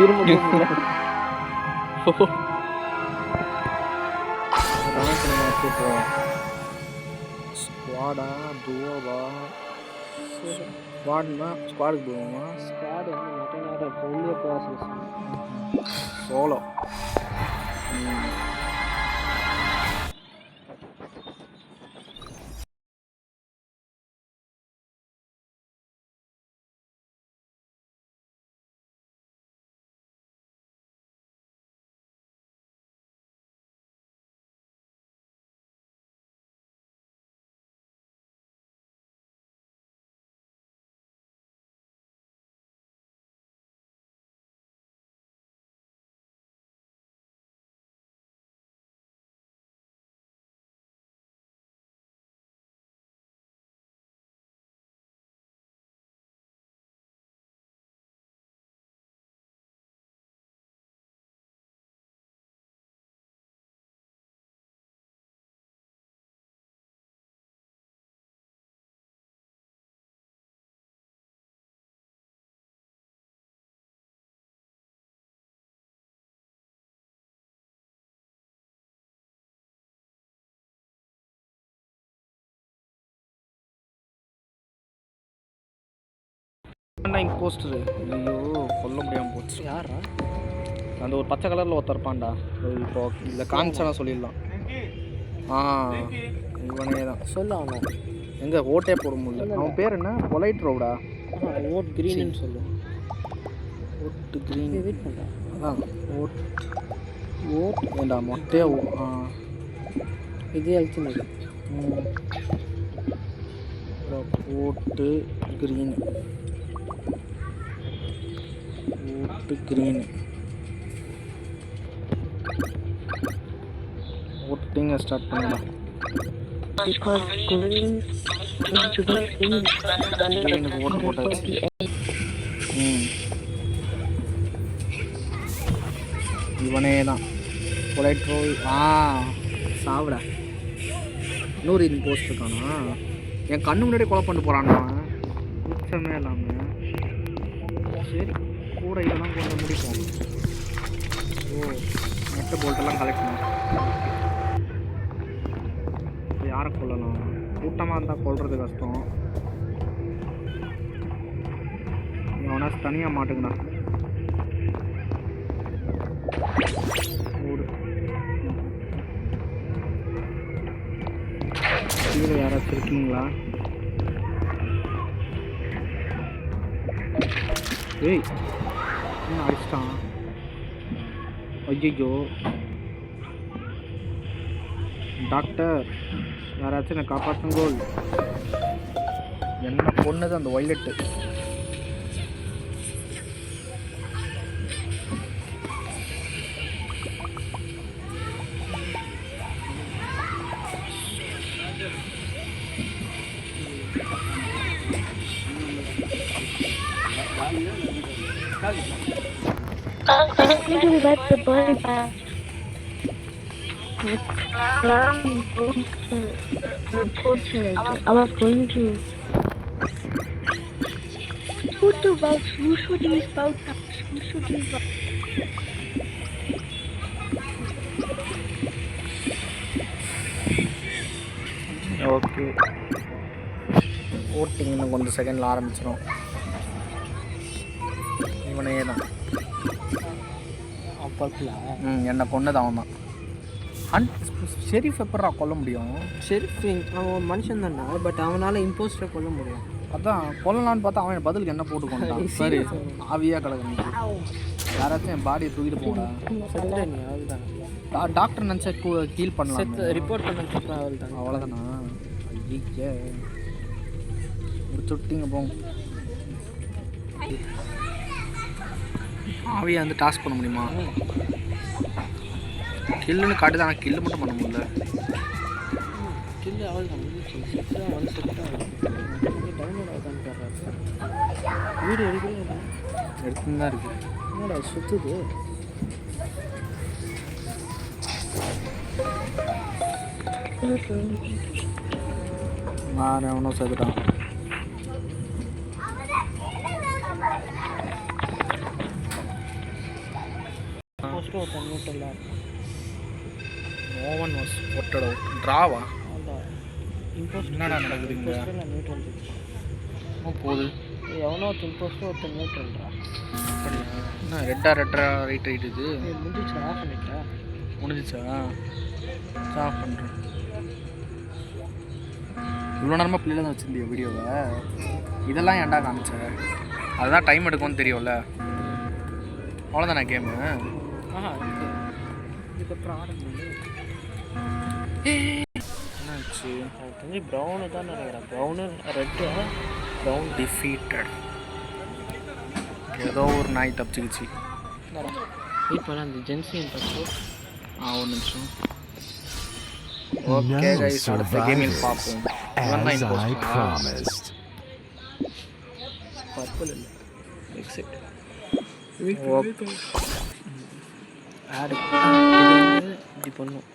திரும்ப ஸ்குவாடா டுவோவா ஸ்குவாட்னா ஸ்குவாடுக்கு போவோமா ஸ்குவாடு வந்து மொட்டை நேரம் இப்போ உள்ளே போக சோலோ இம்போஸ்டர் ஐயோ சொல்ல முடியாமல் போச்சு. யாரா அந்த ஒரு பச்சை கலரில் ஒருத்தர் இருப்பான்டா. அது இப்போ இல்லை காமிச்சானா சொல்லிடலாம். ஆ இவனே தான். சொல்லு அவனை. எங்கே ஓட்டே போட முடியல. அவன் பேர் என்ன? பொலைட் ரோடா ஓட் க்ரீன்னு சொல்லு. ஓட்டு க்ரீன் வெயிட் பண்ணுறா அதான். ஓட் ஓட் ஏண்டா மொட்டையா ஆ. இதே அழிச்சுனது. ஓட்டு க்ரீன் ஓட்டு க்ரீன் ஓட்டிங்க ஸ்டார்ட் பண்ணலாம். க்ரீனுக்கு ஓட்டு போட்டாச்சு ம் இவனே தான். பொலைட் ரோல் ஆ சாவிடா. இன்னொரு இது போஸ்ட் இருக்கானா என் கண்ணு முன்னாடி கொலை பண்ணிட்டு போகிறான்டா மிச்சமே இல்லாமல் சரி கூட இதெல்லாம் கொண்டு முடிப்போம். ஓ நெட்டு போல்ட்டெல்லாம் கலெக்ட் பண்ணுவோம் யாரை கொல்லலாம் கூட்டமாக இருந்தால் கொள்வது கஷ்டம். அவனா தனியாக மாட்டுங்கண்ணா ஓடு. கீழே யாராச்சும் இருக்கீங்களா? ஏய் என்ன அடிச்சிட்டான் ஐயோ டாக்டர் யாராச்சும் என்னை காப்பாற்றுங்கோல் என்ன பொண்ணுது அந்த ஒய்லெட்டு I need we let the bunny back. I'm going to report it. I was going to. Who to vote? Who should use vote? Who should use vote? Okay voting இன்னும் கொஞ்சம் செகண்டில் ஆரம்பிச்சிடும் இவனே தான் ம் என்னை கொன்னது அவன் தான் அன் ஷெரீஃப் எப்படா கொல்ல முடியும்? ஷெரீஃப் அவன் மனுஷன் தானே பட் அவனால் இம்போஸ்டரை கொல்ல முடியும். அதான் கொல்லலான்னு பார்த்தா அவன் பதிலுக்கு என்ன போட்டு கொண்டான் சரி ஆவியாக கிடக்கு யாராச்சும் என் பாடியை தூக்கிட்டு டா- டாக்டர் நினச்சா கீல் பண்ணலாம். ரிப்போர்ட் தான் அவ்வளோதானா ஐயே ஒரு சுட்டிங்க போங்க. ஆவியை வந்து டாஸ்க் பண்ண முடியுமா? கில்லுன்னு காட்டுது ஆனால் கில்லு மட்டும் பண்ண முடியல. கில்லு அவள் வீடியோ எடுக்கிறேன் எடுத்துன்னு தான் இருக்கு. என்னடா சுற்றுது நான் அவனும் செத்துட்டான் இம்போஸ்டர் ஒருத்தன் நியூட்ரலாக இருக்கும். No one was voted out ட்ராவா அதான் இம்போஸ்டர் என்னடா நடக்குது இங்க? நியூட்ரல் போகுது. எவனோ ஒருத்தன் இம்போஸ்டர் ஒருத்தன் நியூட்ரல்ரா அப்படியா? என்ன ரெட்டா ரெட்டா ரைட் ரைட் இது முடிச்சு ஆஃப் பண்ணிட்டா? முடிஞ்சிச்சா? ஆஃப் பண்ணுறேன் இவ்வளோ நேரமாக பிள்ளைல தான் வச்சுருந்தியா வீடியோவை? இதெல்லாம் ஏன்டா காமிச்ச? அதுதான் டைம் எடுக்கும்னு தெரியும்ல. அவ்வளோதானே கேமு இது இதுக்கப்புறம் ஆட முடியும் என்னாச்சு எனக்கு தெரிஞ்சு ப்ரௌனு தான் நினைக்கிறேன் ப்ரௌனு ரெட்டு ப்ரௌன் டிஃபீட்டட் ஏதோ ஒரு நாய் தப்பிச்சுக்கிச்சு இப்போ அந்த ஜென்சியன் தப்பு ஆ ஒரு நிமிஷம் ஓகே கைஸ் அடுத்த கேமில் பார்ப்போம் இவன் தான் as I imposter. promised. Purple இல்லை எக்ஸிட் ஓகே ஆடு இப்படி பண்ணும்